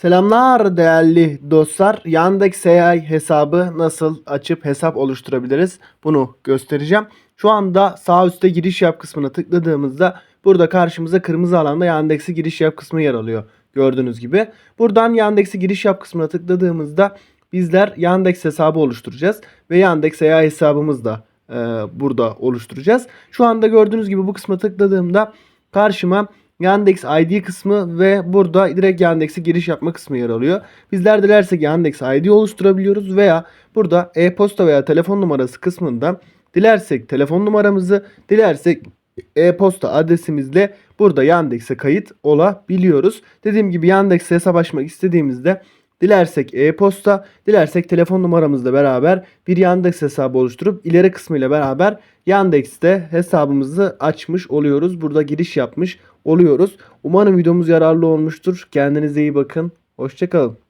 Selamlar değerli dostlar. Yandex AI hesabı nasıl açıp hesap oluşturabiliriz? Bunu göstereceğim. Şu anda sağ üstte giriş yap kısmına tıkladığımızda burada karşımıza kırmızı alanda Yandex'i giriş yap kısmı yer alıyor. Gördüğünüz gibi. Buradan Yandex'i giriş yap kısmına tıkladığımızda bizler Yandex hesabı oluşturacağız. Ve Yandex AI hesabımız da e, burada oluşturacağız. Şu anda gördüğünüz gibi bu kısma tıkladığımda karşıma Yandex ID kısmı ve burada direkt Yandex'e giriş yapma kısmı yer alıyor. Bizler dilersek Yandex ID oluşturabiliyoruz veya burada e-posta veya telefon numarası kısmında dilersek telefon numaramızı, dilersek e-posta adresimizle burada Yandex'e kayıt olabiliyoruz. Dediğim gibi Yandex'e hesap açmak istediğimizde dilersek e-posta, dilersek telefon numaramızla beraber bir Yandex hesabı oluşturup ileri kısmıyla beraber Yandex'te hesabımızı açmış oluyoruz. Burada giriş yapmış oluyoruz. Umarım videomuz yararlı olmuştur. Kendinize iyi bakın. Hoşçakalın.